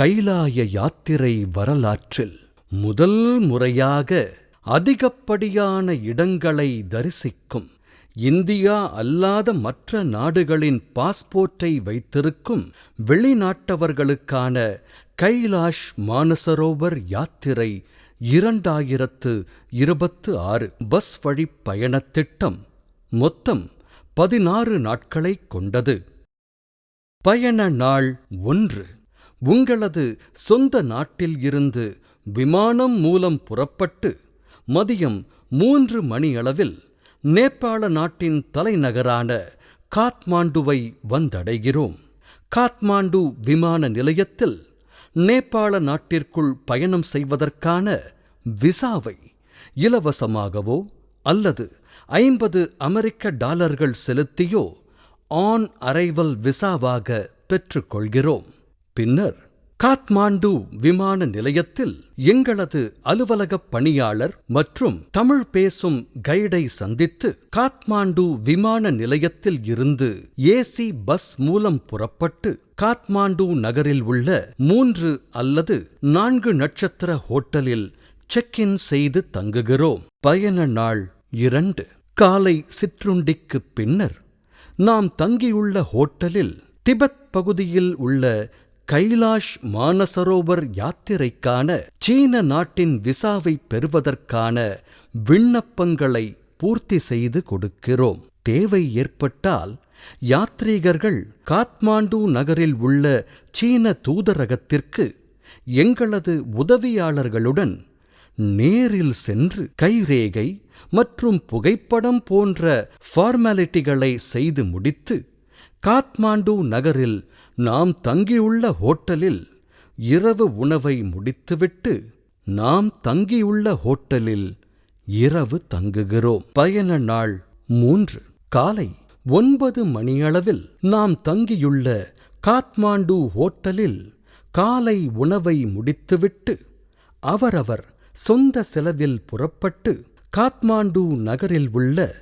கைலாய யாத்திரை வரலாற்றில் முதல் முறையாக அதிகப்படியான இடங்களை தரிசிக்கும் இந்தியா அல்லாத மற்ற நாடுகளின் பாஸ்போர்ட்டை வைத்திருக்கும் வெளிநாட்டவர்களுக்கான கைலாஷ் மானசரோவர் யாத்திரை இரண்டாயிரத்து இருபத்து ஆறு பஸ் வழி பயணத்திட்டம் மொத்தம் பதினாறு நாட்களை கொண்டது. பயண நாள் ஒன்று. உங்களது சொந்த நாட்டில் இருந்து விமானம் மூலம் புறப்பட்டு மதியம் மூன்று மணியளவில் நேபாள நாட்டின் தலைநகரான காத்மாண்டுவை வந்தடைகிறோம். காத்மாண்டு விமான நிலையத்தில் நேபாள நாட்டிற்குள் பயணம் செய்வதற்கான விசாவை இலவசமாகவோ அல்லது ஐம்பது அமெரிக்க டாலர்கள் செலுத்தியோ ஆன் அரைவல் விசாவாக பெற்றுக்கொள்கிறோம். பின்னர் காத்மாண்டு விமான நிலையத்தில் எங்களது அலுவலகப் பணியாளர் மற்றும் தமிழ் பேசும் கைடை சந்தித்து காத்மாண்டு விமான நிலையத்தில் இருந்து ஏசி பஸ் மூலம் புறப்பட்டு காத்மாண்டு நகரில் உள்ள மூன்று அல்லது நான்கு நட்சத்திர ஹோட்டலில் செக் இன் செய்து தங்குகிறோம். பயண நாள் இரண்டு. காலை சிற்றுண்டிக்கு பின்னர் நாம் தங்கியுள்ள ஹோட்டலில் திபெத் பகுதியில் உள்ள கைலாஷ் மானசரோவர் யாத்திரைக்கான சீன நாட்டின் விசாவை பெறுவதற்கான விண்ணப்பங்களை பூர்த்தி செய்து கொடுக்கிறோம். தேவை ஏற்பட்டால் யாத்ரீகர்கள் காத்மாண்டு நகரில் உள்ள சீன தூதரகத்திற்கு எங்களது உதவியாளர்களுடன் நேரில் சென்று கைரேகை மற்றும் புகைப்படம் போன்ற ஃபார்மாலிட்டிகளை செய்து முடித்து காத்மாண்டு நகரில் நாம் தங்கியுள்ள ஹோட்டலில் இரவு உணவை முடித்துவிட்டு நாம் தங்கியுள்ள ஹோட்டலில் இரவு தங்குகிறோம். பயண நாள் மூன்று. காலை ஒன்பது மணியளவில் நாம் தங்கியுள்ள காத்மாண்டு ஹோட்டலில் காலை உணவை முடித்துவிட்டு அவரவர் சொந்த செலவில் புறப்பட்டு காத்மாண்டு நகரில் உள்ள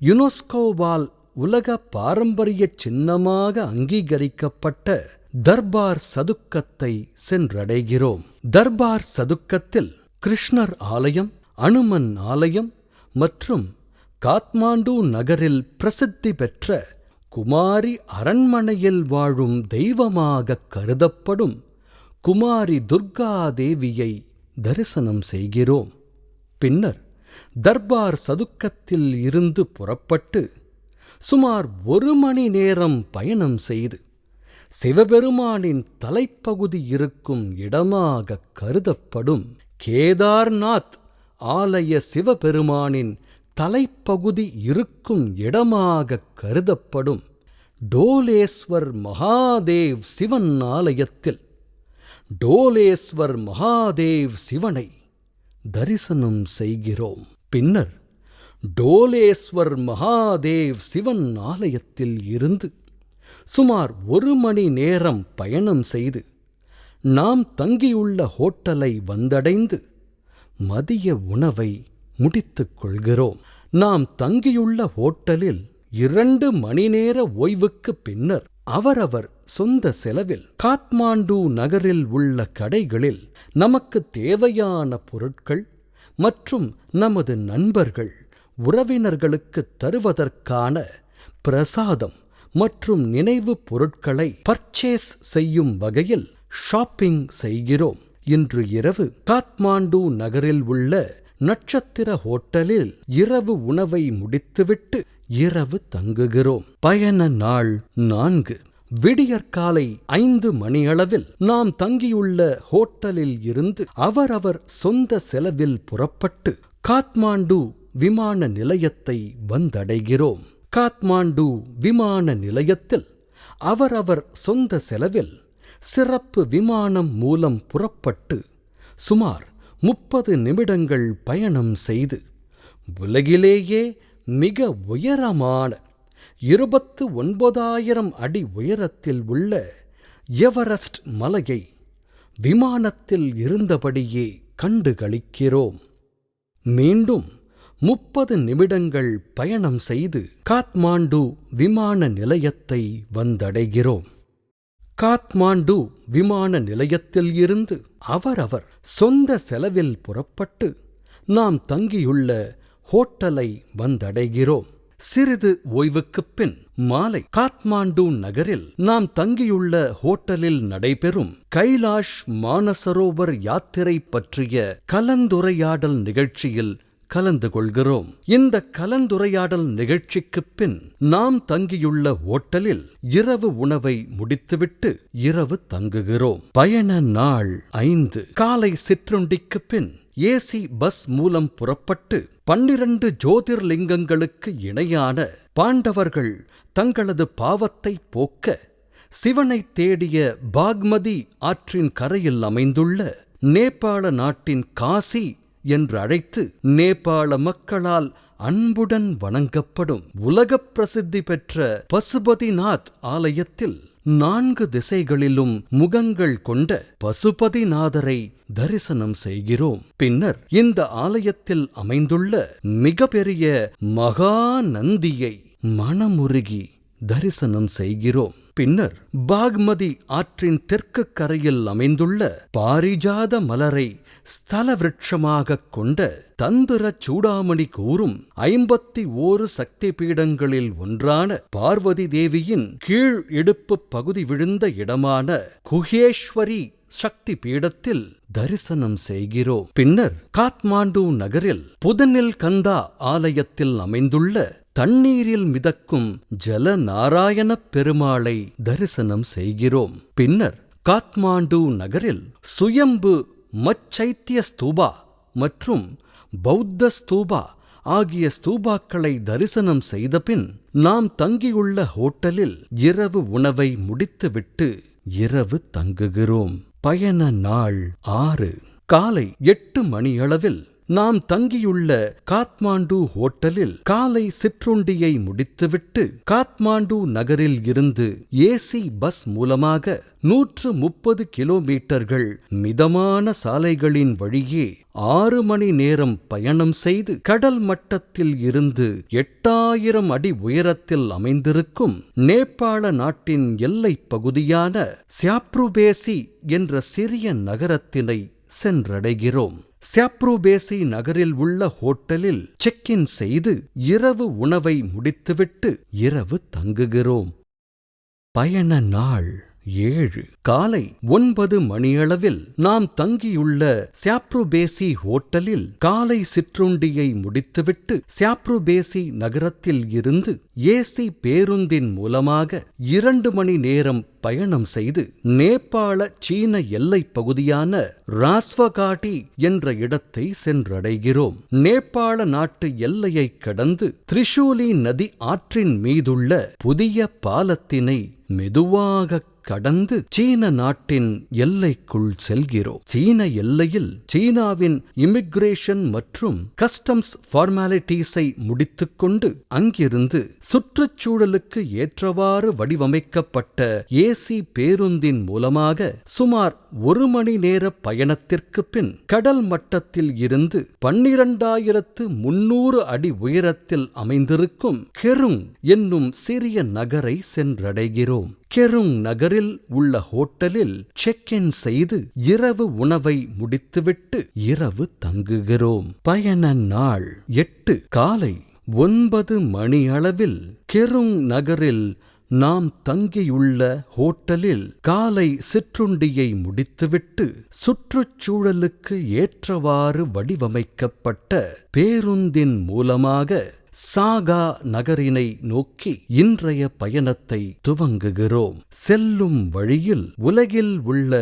யுனெஸ்கோவால் உலக பாரம்பரிய சின்னமாக அங்கீகரிக்கப்பட்ட தர்பார் சதுக்கத்தை சென்றடைகிறோம். தர்பார் சதுக்கத்தில் கிருஷ்ணர் ஆலயம் அனுமன் ஆலயம் மற்றும் காத்மாண்டு நகரில் பிரசித்தி பெற்ற குமாரி அரண்மனையில் வாழும் தெய்வமாக கருதப்படும் குமாரி துர்கா தேவியை தரிசனம் செய்கிறோம். பின்னர் தர்பார் சதுக்கத்தில் இருந்து புறப்பட்டு சுமார் ஒரு மணி நேரம் பயணம் செய்து சிவபெருமானின் தலைப்பகுதி இருக்கும் இடமாக கருதப்படும் கேதார்நாத் ஆலய சிவபெருமானின் தலைப்பகுதி இருக்கும் இடமாக கருதப்படும் டோலேஸ்வர் மகாதேவ் சிவன் ஆலயத்தில். டோலேஸ்வர் மகாதேவ் சிவனை தரிசனம் செய்கிறோம். பின்னர் டோலேஸ்வர் மகாதேவ் சிவன் ஆலயத்தில் இருந்து சுமார் ஒரு மணி நேரம் பயணம் செய்து நாம் தங்கியுள்ள ஹோட்டலை வந்தடைந்து மதிய உணவை முடித்துக் கொள்கிறோம். நாம் தங்கியுள்ள ஹோட்டலில் இரண்டு மணி நேர ஓய்வுக்கு பின்னர் அவரவர் சொந்த செலவில் காத்மாண்டு நகரில் உள்ள கடைகளில் நமக்கு தேவையான பொருட்கள் மற்றும் நமது நண்பர்கள் உறவினர்களுக்கு தருவதற்கான பிரசாதம் மற்றும் நினைவுப் பொருட்களை பர்ச்சேஸ் செய்யும் வகையில் ஷாப்பிங் செய்கிறோம். இன்று இரவு காத்மாண்டு நகரில் உள்ள நட்சத்திர ஹோட்டலில் இரவு உணவை முடித்துவிட்டு இரவு தங்குகிறோம். பயண நாள் நான்கு. விடியற்காலை ஐந்து மணியளவில் நாம் தங்கியுள்ள ஹோட்டலில் இருந்து அவரவர் சொந்த செலவில் புறப்பட்டு காத்மாண்டு விமான நிலையத்தை வந்தடைகிறோம். காத்மாண்டு விமான நிலையத்தில் அவரவர் சொந்த செலவில் சிறப்பு விமானம் மூலம் புறப்பட்டு சுமார் முப்பது நிமிடங்கள் பயணம் செய்து உலகிலேயே மிக உயரமான இருபத்து ஒன்பதாயிரம் அடி உயரத்தில் உள்ள எவரெஸ்ட் மலையை விமானத்தில் இருந்தபடியே கண்டுகளிக்கிறோம். மீண்டும் முப்பது நிமிடங்கள் பயணம் செய்து காத்மாண்டு விமான நிலையத்தை வந்தடைகிறோம். காத்மாண்டு விமான நிலையத்தில் இருந்து அவரவர் சொந்த செலவில் புறப்பட்டு நாம் தங்கியுள்ள ஹோட்டலை வந்தடைகிறோம். சிறிது ஓய்வுக்குப் பின் மாலை காத்மாண்டு நகரில் நாம் தங்கியுள்ள ஹோட்டலில் நடைபெறும் கைலாஷ் மானசரோவர் யாத்திரை பற்றிய கலந்துரையாடல் நிகழ்ச்சியில் கலந்து கொள்கிறோம் இந்த கலந்துரையாடல் நிகழ்ச்சிக்குப் பின் நாம் தங்கியுள்ள ஓட்டலில் இரவு உணவை முடித்துவிட்டு இரவு தங்குகிறோம். பயண நாள் ஐந்து. காலை சிற்றுண்டிக்கு பின் ஏசி பஸ் மூலம் புறப்பட்டு பன்னிரண்டு ஜோதிர்லிங்கங்களுக்கு இணையான பாண்டவர்கள் தங்களது பாவத்தை போக்க சிவனை தேடிய பாக்மதி ஆற்றின் கரையில் அமைந்துள்ள நேபாள நாட்டின் காசி என்று அழைத்து நேபாள மக்களால் அன்புடன் வணங்கப்படும் உலகப் பிரசித்தி பெற்ற பசுபதிநாத் ஆலயத்தில் நான்கு திசைகளிலும் முகங்கள் கொண்ட பசுபதிநாதரை தரிசனம் செய்கிறோம். பின்னர் இந்த ஆலயத்தில் அமைந்துள்ள மிகப்பெரிய மகா நந்தியை மனமுருகி தரிசனம் செய்கிறோம். பின்னர் பாக்மதி ஆற்றின் தெற்கு கரையில் அமைந்துள்ள பாரிஜாத மலரை ஸ்தல விருட்சமாகக் கொண்ட தந்திர சூடாமணி கூறும் ஐம்பத்தி ஓரு சக்தி பீடங்களில் ஒன்றான பார்வதி தேவியின் கீழ் இடுப்பு பகுதி விழுந்த இடமான குகேஸ்வரி சக்தி பீடத்தில் தரிசனம் செய்கிறோம். பின்னர் காத்மாண்டு நகரில் புதனில் கந்தா ஆலயத்தில் அமைந்துள்ள தண்ணீரில் மிதக்கும் ஜல நாராயணப் பெருமாளை தரிசனம் செய்கிறோம். பின்னர் காத்மாண்டு நகரில் சுயம்பு மச்சைத்திய ஸ்தூபா மற்றும் பௌத்த ஸ்தூபா ஆகிய ஸ்தூபாக்களை தரிசனம் செய்தபின் நாம் தங்கியுள்ள ஹோட்டலில் இரவு உணவை முடித்துவிட்டு இரவு தங்குகிறோம். பயண நாள் ஆறு. காலை எட்டு மணியளவில் நாம் தங்கியுள்ள காத்மாண்டு ஹோட்டலில் காலை சிற்றுண்டியை முடித்துவிட்டு காத்மாண்டு நகரில் இருந்து ஏசி பஸ் மூலமாக நூற்று முப்பது கிலோமீட்டர்கள் மிதமான சாலைகளின் வழியே ஆறு மணி நேரம் பயணம் செய்து கடல் மட்டத்தில் இருந்து எட்டாயிரம் அடி உயரத்தில் அமைந்திருக்கும் நேபாள நாட்டின் எல்லைப் பகுதியான சியாப்ருபேசி என்ற சிறிய நகரத்தினை சென்றடைகிறோம். சாப்ரோபேசி நகரில் உள்ள ஹோட்டலில் செக் இன் செய்து இரவு உணவை முடித்துவிட்டு இரவு தங்குகிறோம். பயண நாள். ஏழு. காலை ஒன்பது மணியளவில் நாம் தங்கியுள்ள சியாப்ருபேசி ஹோட்டலில் காலை சிற்றுண்டியை முடித்துவிட்டு சியாப்ருபேசி நகரத்தில் இருந்து ஏசி பேருந்தின் மூலமாக இரண்டு மணி நேரம் பயணம் செய்து நேபாள சீன எல்லைப் பகுதியான ராஸ்வகாட்டி என்ற இடத்தை சென்றடைகிறோம். நேபாள நாட்டு எல்லையை கடந்து திரிசூலி நதி ஆற்றின் மீதுள்ள புதிய பாலத்தினை மெதுவாக கடந்து சீன நாட்டின் எல்லைக்குள் செல்கிறோம். சீன எல்லையில் சீனாவின் இமிகிரேஷன் மற்றும் கஸ்டம்ஸ் ஃபார்மாலிட்டிஸை முடித்துக்கொண்டு அங்கிருந்து சுற்றுச்சூழலுக்கு ஏற்றவாறு வடிவமைக்கப்பட்ட ஏசி பேருந்தின் மூலமாக சுமார் ஒரு மணி நேர பயணத்திற்கு பின் கடல் மட்டத்தில் இருந்து பன்னிரண்டாயிரத்து முன்னூறு அடி உயரத்தில் அமைந்திருக்கும் கெருங் என்னும் சிறிய நகரை சென்றடைகிறோம். கெருங் நகரில் உள்ள ஹோட்டலில் செக் இன் செய்து இரவு உணவை முடித்துவிட்டு இரவு தங்குகிறோம். பயண நாள் எட்டு. காலை ஒன்பது மணியளவில் கெருங் நகரில் நாம் தங்கியுள்ள ஹோட்டலில் காலை சிற்றுண்டியை முடித்துவிட்டு சுற்றுச்சூழலுக்கு ஏற்றவாறு வடிவமைக்கப்பட்ட பேருந்தின் மூலமாக சாகா நகரினை நோக்கி இன்றைய பயணத்தை துவங்குகிறோம். செல்லும் வழியில் உலகில் உள்ள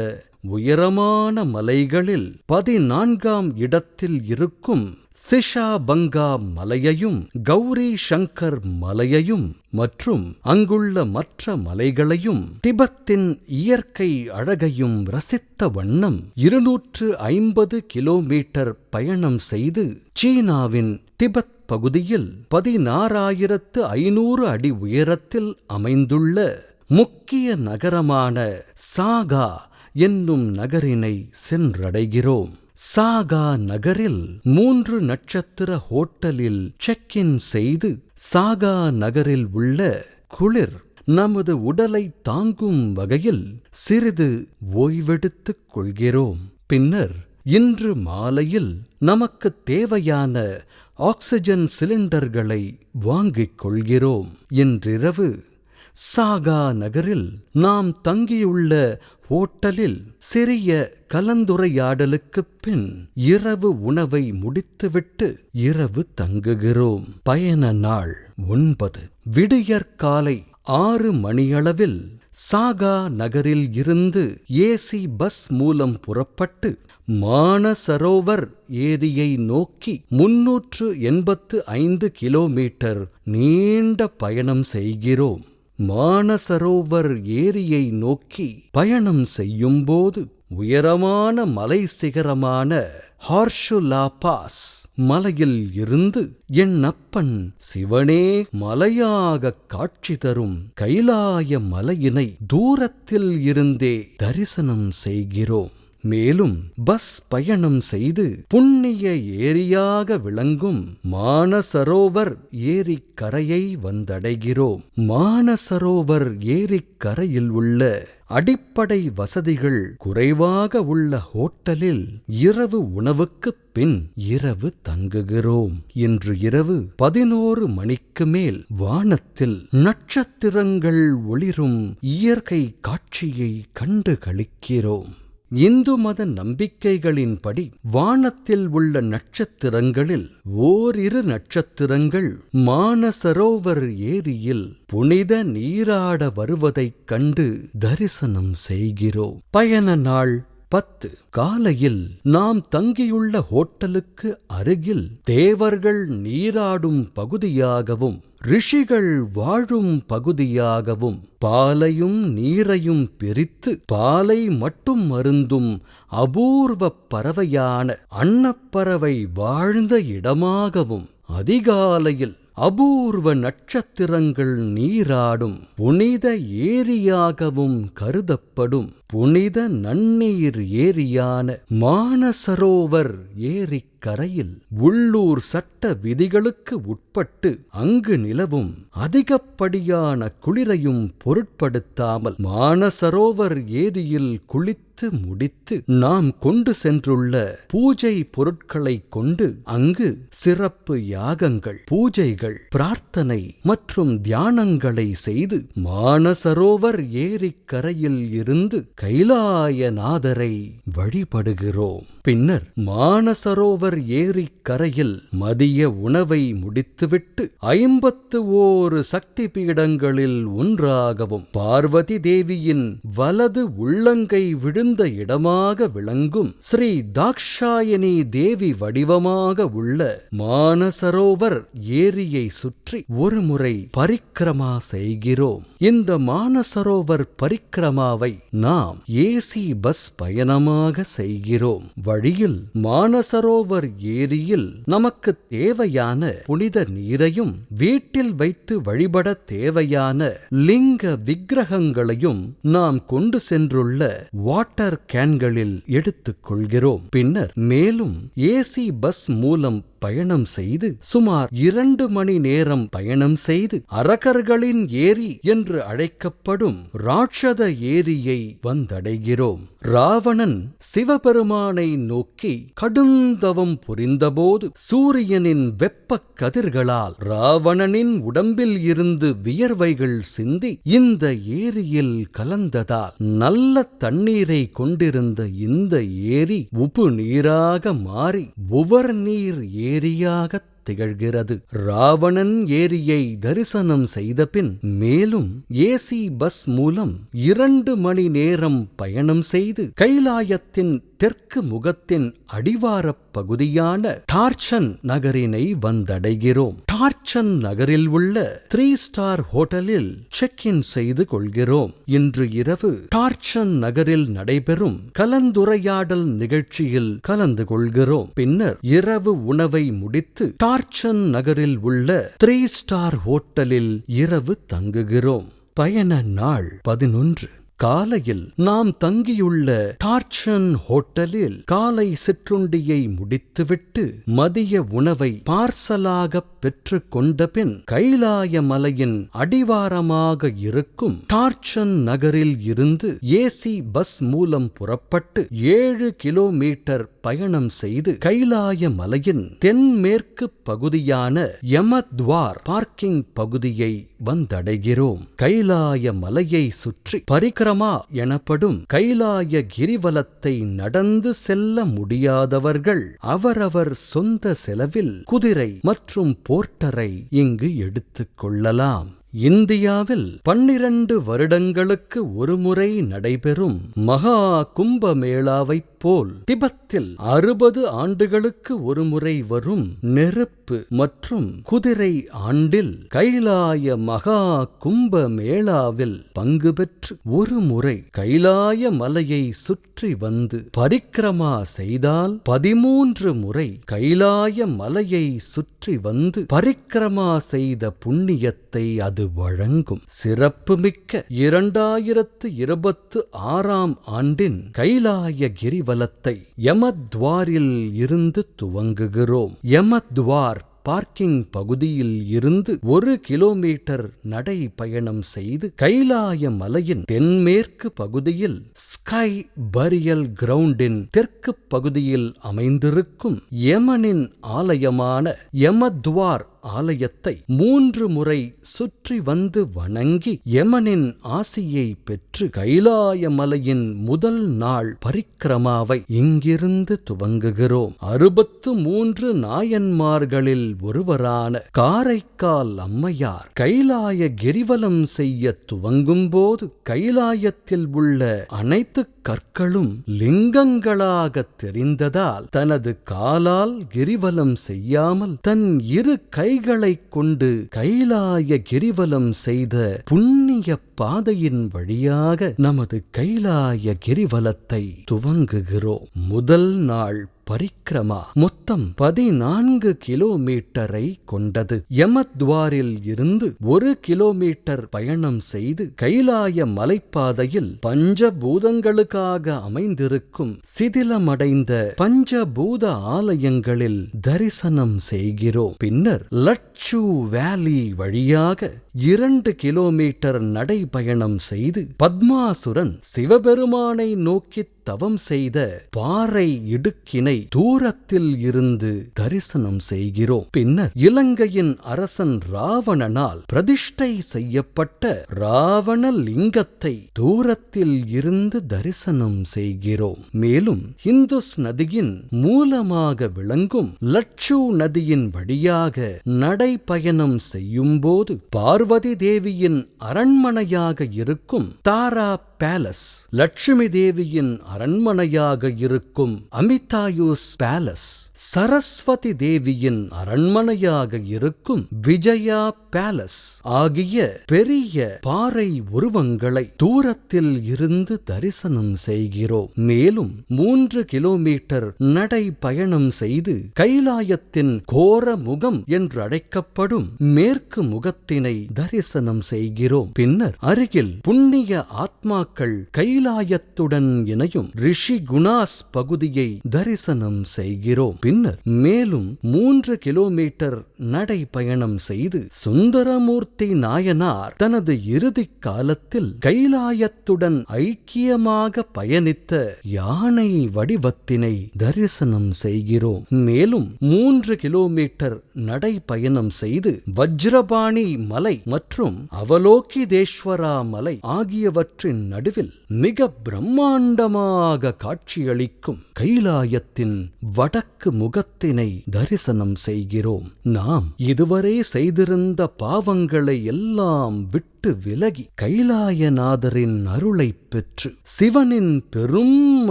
உயரமான மலைகளில் பதினான்காம் இடத்தில் இருக்கும் சிஷாபங்கா மலையையும் கௌரி சங்கர் மலையையும் மற்றும் அங்குள்ள மற்ற மலைகளையும் திபத்தின் இயற்கை அழகையும் ரசித்த வண்ணம் இருநூற்று ஐம்பது கிலோமீட்டர் பயணம் செய்து சீனாவின் திபெத் பகுதியில் பதினாறாயிரத்து ஐநூறு அடி உயரத்தில் அமைந்துள்ள முக்கிய நகரமான சாகா என்னும் நகரினை சென்றடைகிறோம். சாகா நகரில் மூன்று நட்சத்திர ஹோட்டலில் செக் இன் செய்து சாகா நகரில் உள்ள குளிர் நமது உடலை தாங்கும் வகையில் சிறிது ஓய்வெடுத்துக் கொள்கிறோம். பின்னர் இன்று மாலையில் நமக்கு தேவையான ஆக்சிஜன் சிலிண்டர்களை வாங்கிக் கொள்கிறோம். இன்றிரவு சாகா நகரில் நாம் தங்கியுள்ள ஹோட்டலில் சிறிய கலந்துரையாடலுக்குப் பின் இரவு உணவை முடித்துவிட்டு இரவு தங்குகிறோம். பயண நாள் ஒன்பது. விடியற்காலை ஆறு மணியளவில் சாகா நகரில் இருந்து ஏசி பஸ் மூலம் புறப்பட்டு மானசரோவர் ஏரியை நோக்கி முன்னூற்று எண்பத்து ஐந்து கிலோமீட்டர் நீண்ட பயணம் செய்கிறோம். மானசரோவர் ஏரியை நோக்கி பயணம் செய்யும்போது உயரமான மலை சிகரமான ஹார்ஷுலா பாஸ் மலையில் இருந்து என் அப்பன் சிவனே மலையாகக் காட்சி தரும் கைலாய மலையினை தூரத்தில் இருந்தே தரிசனம் செய்கிறோம். மேலும் பஸ் பயணம் செய்து புண்ணிய ஏரியாக விளங்கும் மானசரோவர் ஏரிக்கரையை வந்தடைகிறோம். மானசரோவர் ஏரிக்கரையில் உள்ள அடிப்படை வசதிகள் குறைவாக உள்ள ஹோட்டலில் இரவு உணவுக்குப் பின் இரவு தங்குகிறோம். இன்று இரவு பதினோரு மணிக்கு மேல் வானத்தில் நட்சத்திரங்கள் ஒளிரும் இயற்கை காட்சியை கண்டு களிக்கிறோம். இந்து மத நம்பிக்கைகளின்படி வானத்தில் உள்ள நட்சத்திரங்களில் ஓரிரு நட்சத்திரங்கள் மானசரோவர் ஏரியில் புனித நீராட வருவதைக் கண்டு தரிசனம் செய்கிறோம். பயண நாள் பத்து காலையில் நாம் தங்கியுள்ள ஹோட்டலுக்கு அருகில் தேவர்கள் நீராடும் பகுதியாகவும் ரிஷிகள் வாழும் பகுதியாகவும் பாலையும் நீரையும் பிரித்து பாலை மட்டும் அருந்தும் அபூர்வ பறவையான அன்னப்பறவை வாழ்ந்த இடமாகவும் அதிகாலையில் அபூர்வ நட்சத்திரங்கள் நீராடும் புனித ஏரியாகவும் கருதப்படும். புனித நன்னீர் ஏரியான மானசரோவர் ஏரிக்கரையில் உள்ளூர் சட்ட விதிகளுக்கு உட்பட்டு அங்கு நிலவும் அதிகப்படியான குளிரையும் பொருட்படுத்தாமல் மானசரோவர் ஏரியில் குளித்து முடித்து நாம் கொண்டு சென்றுள்ள பூஜை பொருட்களை கொண்டு அங்கு சிறப்பு யாகங்கள் பூஜைகள் பிரார்த்தனை மற்றும் தியானங்களை செய்து மானசரோவர் ஏரிக்கரையில் இருந்து கைலாயநாதரை வழிபடுகிறோம். பின்னர் மானசரோவர் ஏரிக்கரையில் மதிய உணவை முடித்துவிட்டு ஐம்பத்து ஓரு சக்தி பீடங்களில் ஒன்றாகவும் பார்வதி தேவியின் வலது உள்ளங்கை விழுந்து இடமாக விளங்கும் ஸ்ரீ தாக்ஷாயணி தேவி வடிவமாக உள்ள மானசரோவர் ஏரியை சுற்றி ஒருமுறை பரிக்கிரமா செய்கிறோம். இந்த மானசரோவர் பரிக்கிரமாவை நாம் ஏசி பஸ் பயணமாக செய்கிறோம். வழியில் மானசரோவர் ஏரியில் நமக்கு தேவையான புனித நீரையும் வீட்டில் வைத்து வழிபட தேவையான லிங்க விக்கிரகங்களையும் நாம் கொண்டு சென்றுள்ள வாட் வாட்டர் கேன்களில் எடுத்துக் கொள்கிறோம் பின்னர் மேலும் ஏசி பஸ் மூலம் பயணம் செய்து சுமார் இரண்டு மணி நேரம் பயணம் செய்து அரக்கர்களின் ஏரி என்று அழைக்கப்படும் ராட்சத ஏரியை வந்தடைகிறோம். ராவணன் சிவபெருமானை நோக்கி கடுந்தவம் புரிந்தபோது சூரியனின் வெப்பக் கதிர்களால் ராவணனின் உடம்பில் இருந்து வியர்வைகள் சிந்தி இந்த ஏரியில் கலந்ததால் நல்ல தண்ணீரை கொண்டிருந்த இந்த ஏரி உப்பு நீராக மாறி உவர் நீர் ஏரியாகத் திகழ்கிறது. ராவணன் ஏரியை தரிசனம் செய்தபின் மேலும் ஏசி பஸ் மூலம் இரண்டு மணி நேரம் பயணம் செய்து கைலாயத்தின் தெற்கு முகத்தின் அடிவாரப் பகுதியான டார்ச்சன் நகரினை வந்தடைகிறோம். டார்ச்சன் நகரில் உள்ள த்ரீ ஸ்டார் ஹோட்டலில் செக் இன் செய்து கொள்கிறோம். இன்று இரவு டார்ச்சன் நகரில் நடைபெறும் கலந்துரையாடல் நிகழ்ச்சியில் கலந்து கொள்கிறோம். பின்னர் இரவு உணவை முடித்து டார்ச்சன் நகரில் உள்ள த்ரீ ஸ்டார் ஹோட்டலில் இரவு தங்குகிறோம். பயண நாள் பதினொன்று. காலையில் நாம் தங்கியுள்ள டார்ச்சன் ஹோட்டலில் காலை சிற்றுண்டியை முடித்துவிட்டு மதிய உணவை பார்சலாக பெற்று கொண்ட பின் கைலாய மலையின் அடிவாரமாக இருக்கும் டார்ச்சன் நகரில் இருந்து ஏசி பஸ் மூலம் புறப்பட்டு ஏழு கிலோமீட்டர் பயணம் செய்து கைலாய மலையின் தென்மேற்கு பகுதியான யமத்வார் பார்க்கிங் பகுதியை வந்தடைகிறோம். கைலாய மலையை சுற்றி பரிகிரமா எனப்படும் கைலாய கிரிவலத்தை நடந்து செல்ல முடியாதவர்கள் அவரவர் சொந்த செலவில் குதிரை மற்றும் போர்ட்டரை இங்கு எடுத்துக் கொள்ளலாம். இந்தியாவில் பன்னிரண்டு வருடங்களுக்கு ஒருமுறை நடைபெறும் மகா கும்பமேளாவைப் போல் திபத்தில் அறுபது ஆண்டுகளுக்கு ஒருமுறை வரும் நெருப்பு மற்றும் குதிரை ஆண்டில் கைலாய மகா கும்ப மேளாவில் பங்கு பெற்று ஒரு முறை கைலாய மலையை சுற்றி வந்து பரிக்கிரமா செய்தால் பதிமூன்று முறை கைலாய மலையை சுற்றி வந்து பரிக்கிரமா செய்த புண்ணியத்தை அது வழங்கும். சிறப்புமிக்க இரண்டாயிரத்து இருபத்து ஆறாம் ஆண்டின் கைலாய கிரிவலத்தை யமத்வாரில் இருந்து துவங்குகிறோம். யமத்வார் பார்க்கிங் பகுதியில் இருந்து ஒரு கிலோமீட்டர் நடை பயணம் செய்து கைலாய மலையின் தென்மேற்கு பகுதியில் ஸ்கை பரியல் கிரவுண்டின் தெற்கு பகுதியில் அமைந்திருக்கும் யமனின் ஆலயமான யமத்வார் ஆலயத்தை மூன்று முறை சுற்றி வந்து வணங்கி யமனின் ஆசியை பெற்று கைலாய மலையின் முதல் நாள் பரிக்கிரமாவை இங்கிருந்து துவங்குகிறோம். அறுபத்து மூன்று நாயன்மார்களில் ஒருவரான காரைக்கால் அம்மையார் கைலாய கிரிவலம் செய்ய துவங்கும்போது கைலாயத்தில் உள்ள அனைத்து கற்களும் லிங்கங்களாக தெரிந்ததால் தனது காலால் கிரிவலம் செய்யாமல் தன் இரு கைகளைக் கொண்டு கைலாய கிரிவலம் செய்த புண்ணிய பாதையின் வழியாக நமது கைலாய கிரிவலத்தை துவங்குகிறோம். முதல் நாள் பரிக்கிரமா? மொத்தம் பதினான்கு கிலோமீட்டரை கொண்டது. யமத்வாரில் இருந்து ஒரு கிலோமீட்டர் பயணம் செய்து கைலாய மலைப்பாதையில் பஞ்சபூதங்களுக்காக அமைந்திருக்கும் சிதிலமடைந்த பஞ்சபூத ஆலயங்களில் தரிசனம் செய்கிறோம். பின்னர் லட்சு வேலி வழியாக இரண்டு கிலோமீட்டர் நடைபயணம் செய்து பத்மாசுரன் சிவபெருமானை நோக்கி தவம் செய்த பாறை இடுக்கினை தூரத்தில் இருந்து தரிசனம் செய்கிறோம். பின்னர் இலங்கையின் அரசன் ராவணனால் பிரதிஷ்டை செய்யப்பட்ட ராவண லிங்கத்தை தூரத்தில் இருந்து தரிசனம் செய்கிறோம். மேலும் இந்துஸ் நதியின் மூலமாக விளங்கும் லட்சு நதியின் வழியாக நடைபயணம் செய்யும்போது பார்வதி தேவியின் அரண்மனையாக இருக்கும் தாரா பேலஸ். லட்சுமி தேவியின் அரண்மனையாக இருக்கும் அமிதாயுஸ் பேலஸ். சரஸ்வதி தேவியின் அரண்மனையாக இருக்கும் விஜயா பேலஸ் ஆகிய பெரிய பாறை உருவங்களை தூரத்தில் இருந்து தரிசனம் செய்கிறோம். மேலும் மூன்று கிலோமீட்டர் நடை பயணம் செய்து கைலாயத்தின் கோர முகம் என்று அழைக்கப்படும் மேற்கு முகத்தினை தரிசனம் செய்கிறோம். பின்னர் அருகில் புண்ணிய ஆத்மாக்கள் கைலாயத்துடன் இணையும் ரிஷி குணாஸ் பகுதியை தரிசனம் செய்கிறோம். பின்னர் மேலும் மூன்று கிலோமீட்டர் நடை பயணம் செய்து சுந்தரமூர்த்தி நாயனார் தனது இறுதி காலத்தில் கைலாயத்துடன் ஐக்கியமாக பயணித்த யானை வடிவத்தினை தரிசனம் செய்கிறோம். மேலும் மூன்று கிலோமீட்டர் நடை பயணம் செய்து வஜ்ரபாணி மலை மற்றும் அவலோகிதேஸ்வரா மலை ஆகியவற்றின் நடுவில் மிக பிரம்மாண்டமாக காட்சியளிக்கும் கைலாயத்தின் வடக்கு முகத்தினை தரிசனம் செய்கிறோம். நாம் இதுவரை செய்திருந்த பாவங்களை எல்லாம் விட்டு விலகி கைலாயநாதரின் அருளைப் பெற்று சிவனின் பெரும்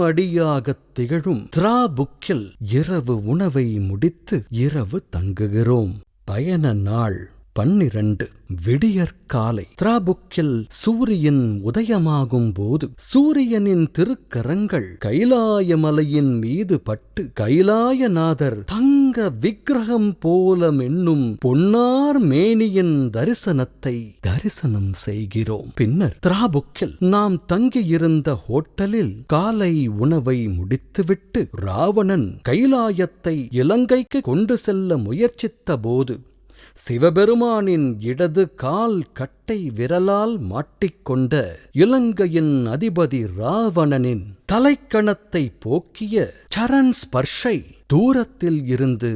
அடியாகத் திகழும் திராபுக்கில் இரவு உணவை முடித்து இரவு தங்குகிறோம். பயண நாள். பன்னிரண்டு விடியற்காலை திராபுக்கில் சூரியன் உதயமாகும் போது சூரியனின் திருக்கரங்கள் கைலாய மலையின் மீது பட்டு கைலாயநாதர் தங்க விக்கிரகம் போல மென்னும் பொன்னார் மேனியின் தரிசனத்தை தரிசனம் செய்கிறோம். பின்னர் திராபுக்கில் நாம் தங்கியிருந்த ஹோட்டலில் காலை உணவை முடித்துவிட்டு ராவணன் கைலாயத்தை இலங்கைக்கு கொண்டு செல்ல முயற்சித்த போது சிவபெருமானின் இடது கால் கட்டை விரலால் மாட்டிக்கொண்ட இலங்கையின் அதிபதி ராவணனின் தலைக்கணத்தை போக்கிய சரண் ஸ்பர்ஷை தூரத்தில் இருந்து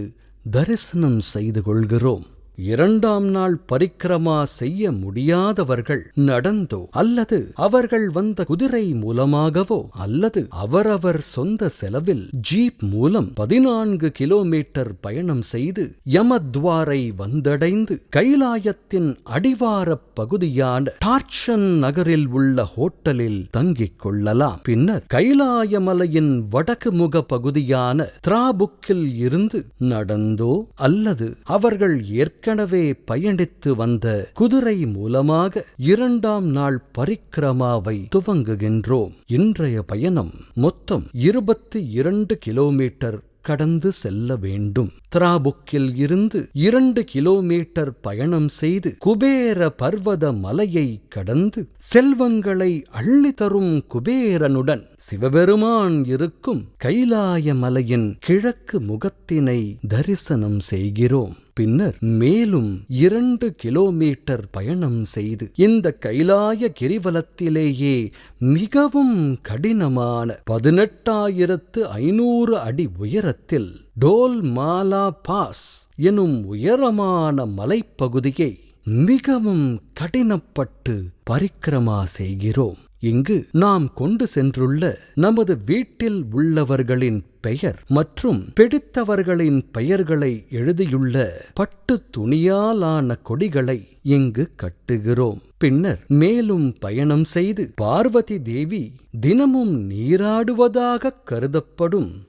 தரிசனம் செய்து கொள்கிறோம். இரண்டாம் நாள் பரிக்கிரமா செய்ய முடியாதவர்கள் நடந்தோ அல்லது அவர்கள் வந்த குதிரை மூலமாகவோ அல்லது அவரவர் சொந்த செலவில் ஜீப் மூலம் பதினான்கு கிலோமீட்டர் பயணம் செய்து யமத்வாரை வந்தடைந்து கைலாயத்தின் அடிவாரப் பகுதியான டார்ச்சன் நகரில் உள்ள ஹோட்டலில் தங்கிக் கொள்ளலாம். பின்னர் கைலாயமலையின் வடக்கு முக பகுதியான திராபுக்கில் இருந்து நடந்தோ அல்லது அவர்கள் ஏற்க ஏற்கனவே பயணித்து வந்த குதிரை மூலமாக இரண்டாம் நாள் பரிக்கிரமாவை துவங்குகின்றோம். இன்றைய பயணம் மொத்தம் இருபத்தி இரண்டு கிலோமீட்டர் கடந்து செல்ல வேண்டும். திராபுக்கில் இருந்து இரண்டு கிலோமீட்டர் பயணம் செய்து குபேர பர்வத மலையை கடந்து செல்வங்களை அள்ளி தரும் குபேரனுடன் சிவபெருமான் இருக்கும் கைலாய மலையின் கிழக்கு முகத்தினை தரிசனம் செய்கிறோம். பின்னர் மேலும் இரண்டு கிலோமீட்டர் பயணம் செய்து இந்த கைலாய கிரிவலத்திலேயே மிகவும் கடினமான பதினெட்டாயிரத்து ஐநூறு அடி உயரத்தில் டோல் மாலா பாஸ் எனும் உயரமான மலைப்பகுதியை மிகவும் கடினப்பட்டு பரிக்கிரமா செய்கிறோம். இங்கு நாம் கொண்டு சென்றுள்ள நமது வீட்டில் உள்ளவர்களின் பெயர் மற்றும் பிடித்தவர்களின் பெயர்களை எழுதியுள்ள பட்டு துணியாலான கொடிகளை இங்கு கட்டுகிறோம். பின்னர் மேலும் பயணம் செய்து பார்வதி தேவி தினமும் நீராடுவதாக கருதப்படும்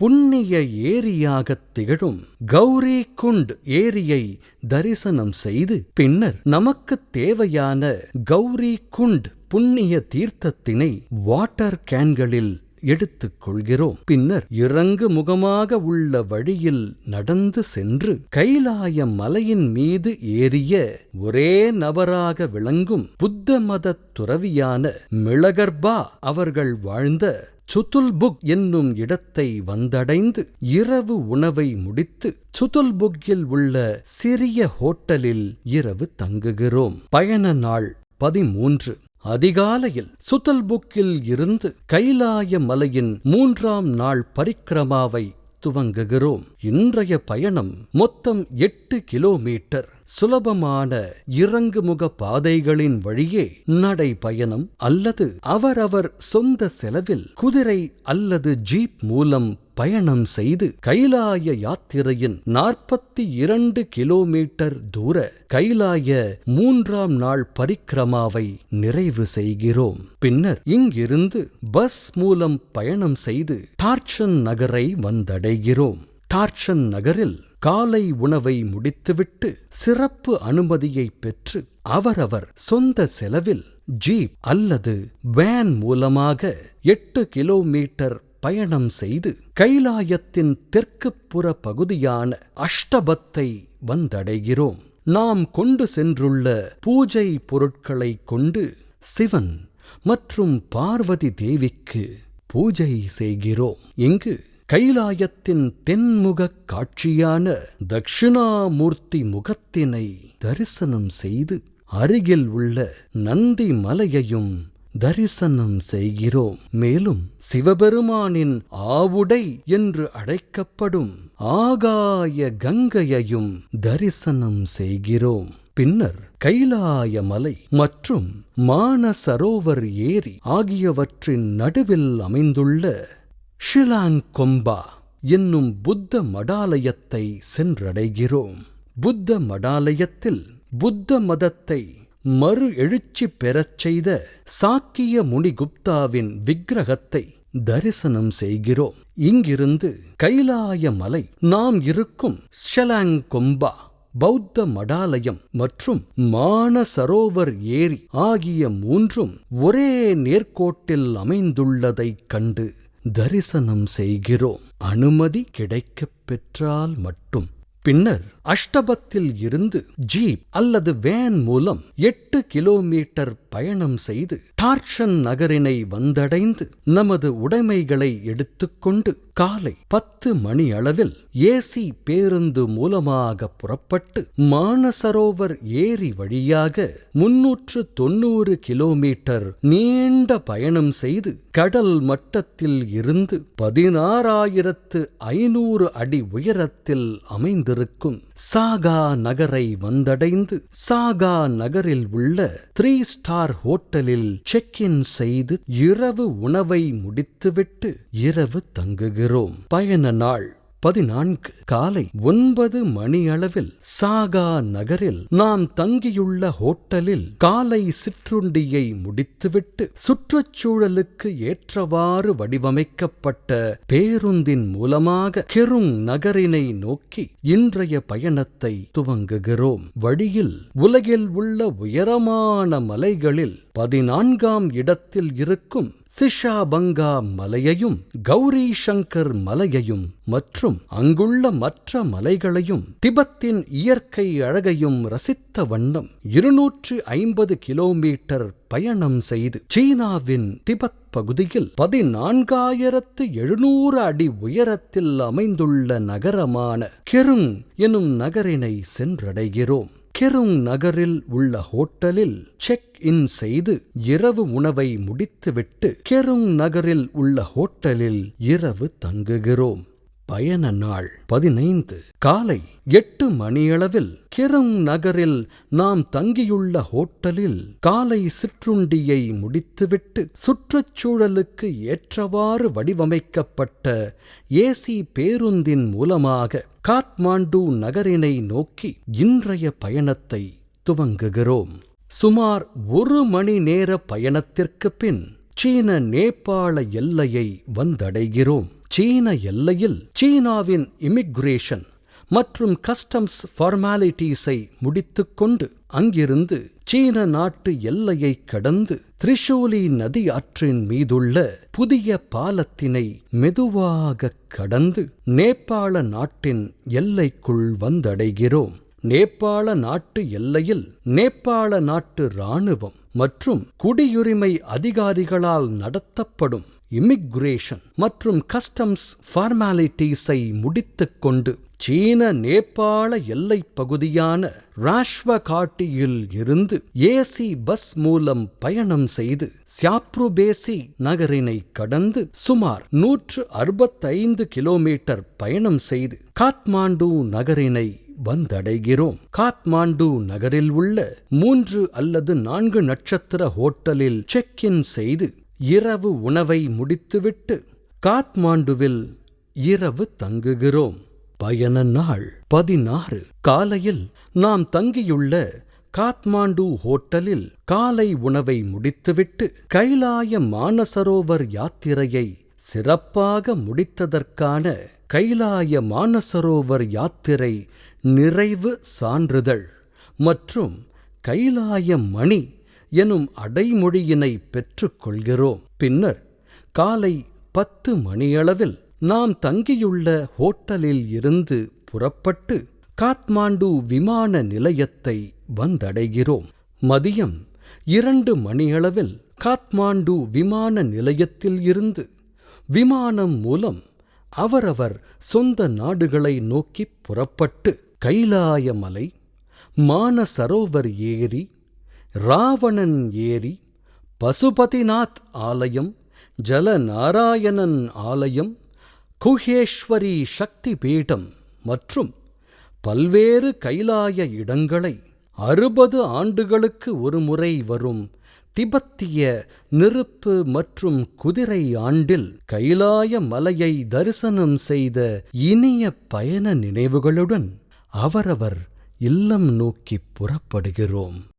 புண்ணிய ஏரியாகத் திகழும் கௌரி குண்ட் ஏரியை தரிசனம் செய்து பின்னர் நமக்குத் தேவையான கௌரி குண்ட் புண்ணிய தீர்த்தத்தினை வாட்டர் கேன்களில் எடுத்துக் கொள்கிறோம். பின்னர் இறங்கு முகமாக உள்ள வழியில் நடந்து சென்று கைலாய மலையின் மீது ஏறிய ஒரே நபராக விளங்கும் புத்த மத துறவியான மிளகர்பா அவர்கள் வாழ்ந்த சுதுல்புக் என்னும் இடத்தை வந்தடைந்து இரவு உணவை முடித்து சுதுல்புக்கில் உள்ள சிறிய ஹோட்டலில் இரவு தங்குகிறோம். பயண நாள் பதிமூன்று. அதிகாலையில் சுத்தல்புக்கில் இருந்து கைலாய மலையின் மூன்றாம் நாள் பரிக்கிரமாவை துவங்குகிறோம். இன்றைய பயணம் மொத்தம் எட்டு கிலோமீட்டர். சுலபமான இறங்குமுக பாதைகளின் வழியே நடைபயணம் அல்லது அவரவர் சொந்த செலவில் குதிரை அல்லது ஜீப் மூலம் பயணம் செய்து கைலாய யாத்திரையின் நாற்பத்தி இரண்டு கிலோமீட்டர் தூர கைலாய மூன்றாம் நாள் பரிக்கிரமாவை நிறைவு செய்கிறோம். பின்னர் இங்கிருந்து பஸ் மூலம் பயணம் செய்து டார்ச்சன் நகரை வந்தடைகிறோம். டார்ச்சன் நகரில் காலை உணவை முடித்துவிட்டு சிறப்பு அனுமதியை பெற்று அவரவர் சொந்த செலவில் ஜீப் அல்லது வேன் மூலமாக எட்டு கிலோமீட்டர் பயணம் செய்து கைலாயத்தின் தெற்குப்புற பகுதியான அஷ்டபத்தை வந்தடைகிறோம். நாம் கொண்டு சென்றுள்ள பூஜை பொருட்களை கொண்டு சிவன் மற்றும் பார்வதி தேவிக்கு பூஜை செய்கிறோம். இங்கு கைலாயத்தின் தென்முகக் காட்சியான தட்சிணாமூர்த்தி முகத்தினை தரிசனம் செய்து அருகில் உள்ள நந்தி மலையையும் தரிசனம் செய்கிறோம். மேலும் சிவபெருமானின் ஆவுடை என்று அழைக்கப்படும் ஆகாய கங்கையையும் தரிசனம் செய்கிறோம். பின்னர் கைலாய மலை மற்றும் மானசரோவர் ஏரி ஆகியவற்றின் நடுவில் அமைந்துள்ள ஷிலாங் கொம்பா என்னும் புத்த மடாலயத்தை சென்றடைகிறோம். புத்த மடாலயத்தில் புத்த மதத்தை மறு எழுச்சி பெறச் செய்த சாக்கிய முனிகுப்தாவின் விக்கிரகத்தை தரிசனம் செய்கிறோம். இங்கிருந்து கைலாய மலை நாம் இருக்கும் ஷலாங் கொம்பா பௌத்த மடாலயம் மற்றும் மானசரோவர் ஏரி ஆகிய மூன்றும் ஒரே நேர்கோட்டில் அமைந்துள்ளதைக் கண்டு தரிசனம் செய்கிறோம். அனுமதி கிடைக்கப் பெற்றால் மட்டும். பின்னர் அஷ்டபத்தில் இருந்து ஜீப் அல்லது வேன் மூலம் எட்டு கிலோமீட்டர் பயணம் செய்து டார்ஷன் நகரினை வந்தடைந்து நமது உடைமைகளை எடுத்துக்கொண்டு காலை பத்து மணி அளவில் ஏசி பேருந்து மூலமாக புறப்பட்டு மானசரோவர் ஏரி வழியாக முன்னூற்று தொன்னூறு கிலோமீட்டர் நீண்ட பயணம் செய்து கடல் மட்டத்தில் இருந்து பதினாறாயிரத்து ஐநூறு அடி உயரத்தில் அமைந்திருக்கும் சாகா நகரை வந்தடைந்து சாகா நகரில் உள்ள த்ரீ ஸ்டார் ஹோட்டலில் செக் இன் செய்து இரவு உணவை முடித்துவிட்டு இரவு தங்குகிறோம். பயண நாள். பதினான்கு. காலை ஒன்பது மணியளவில் சாகா நகரில் நாம் தங்கியுள்ள ஹோட்டலில் காலை சிற்றுண்டியை முடித்துவிட்டு சுற்றுச்சூழலுக்கு ஏற்றவாறு வடிவமைக்கப்பட்ட பேருந்தின் மூலமாக கெருங் நகரினை நோக்கி இன்றைய பயணத்தை துவங்குகிறோம். வழியில் உலகில் உள்ள உயரமான மலைகளில் பதினான்காம் இடத்தில் இருக்கும் சிஷாபங்கா மலையையும் கௌரி சங்கர் மலையையும் மற்றும் அங்குள்ள மற்ற மலைகளையும் திபத்தின் இயற்கை அழகையும் ரசித்த வண்ணம் இருநூற்று ஐம்பது கிலோமீட்டர் பயணம் செய்து சீனாவின் திபத் பகுதியில் பதினான்காயிரத்து எழுநூறு அடி உயரத்தில் அமைந்துள்ள நகரமான கெருங் எனும் நகரினை சென்றடைகிறோம். கெருங் நகரில் உள்ள ஹோட்டலில் செக் இன் செய்து இரவு உணவை முடித்துவிட்டு கெருங் நகரில் உள்ள ஹோட்டலில் இரவு தங்குகிறோம். பயண நாள் பதினைந்து. காலை எட்டு மணியளவில் கெருங் நகரில் நாம் தங்கியுள்ள ஹோட்டலில் காலை சிற்றுண்டியை முடித்துவிட்டு சுற்றுச்சூழலுக்கு ஏற்றவாறு வடிவமைக்கப்பட்ட ஏசி பேருந்தின் மூலமாக காத்மாண்டு நகரினை நோக்கி இன்றைய பயணத்தை துவங்குகிறோம். சுமார் ஒரு மணி நேர பயணத்திற்கு பின் சீன நேபாள எல்லையை வந்தடைகிறோம். சீன எல்லையில் சீனாவின் இமிக்ரேஷன் மற்றும் கஸ்டம்ஸ் ஃபார்மாலிட்டிஸை முடித்துக்கொண்டு அங்கிருந்து சீன நாட்டு எல்லையை கடந்து திரிசூலி நதி ஆற்றின் மீதுள்ள புதிய பாலத்தினை மெதுவாக கடந்து நேபாள நாட்டின் எல்லைக்குள் வந்தடைகிறோம். நேபாள நாட்டு எல்லையில் நேபாள நாட்டு இராணுவம் மற்றும் குடியுரிமை அதிகாரிகளால் நடத்தப்படும் இமிக்ரேஷன் மற்றும் கஸ்டம்ஸ் ஃபார்மாலிட்டிஸை முடித்துக்கொண்டு சீன நேபாள எல்லைப் பகுதியான ராஷ்வகாட்டியில் இருந்து ஏசி பஸ் மூலம் பயணம் செய்து சியாப்ருபேசி நகரினை கடந்து சுமார் நூற்று அறுபத்தைந்து கிலோமீட்டர் பயணம் செய்து காத்மாண்டு நகரினை வந்தடைகிறோம். காத்மாண்டு நகரில் உள்ள மூன்று அல்லது நான்கு நட்சத்திர ஹோட்டலில் செக் இன் செய்து இரவு உணவை முடித்துவிட்டு காத்மாண்டுவில் இரவு தங்குகிறோம். பயண நாள் பதினாறு. காலையில் நாம் தங்கியுள்ள காத்மாண்டு ஹோட்டலில் காலை உணவை முடித்துவிட்டு கைலாய மானசரோவர் யாத்திரையை சிறப்பாக முடித்ததற்கான கைலாய மானசரோவர் யாத்திரை நிறைவு சான்றிதழ் மற்றும் கைலாய மணி எனும் அடைமொழியினை பெற்றுக்கொள்கிறோம். பின்னர் காலை பத்து மணியளவில் நாம் தங்கியுள்ள ஹோட்டலில் இருந்து புறப்பட்டு காத்மாண்டு விமான நிலையத்தை வந்தடைகிறோம். மதியம் இரண்டு மணியளவில் காத்மாண்டு விமான நிலையத்தில் இருந்து விமானம் மூலம் அவரவர் சொந்த நாடுகளை நோக்கி புறப்பட்டு கைலாயமலை மானசரோவர் ஏரி ராவணன் ஏரி பசுபதிநாத் ஆலயம் ஜலநாராயணன் ஆலயம் குஹேஸ்வரி சக்தி பீடம் மற்றும் பல்வேறு கைலாய இடங்களை அறுபது ஆண்டுகளுக்கு ஒருமுறை வரும் திபெத்திய நெருப்பு மற்றும் குதிரை ஆண்டில் கைலாய மலையை தரிசனம் செய்த இனிய பயண நினைவுகளுடன் அவரவர் இல்லம் நோக்கி புறப்படுகிறோம்.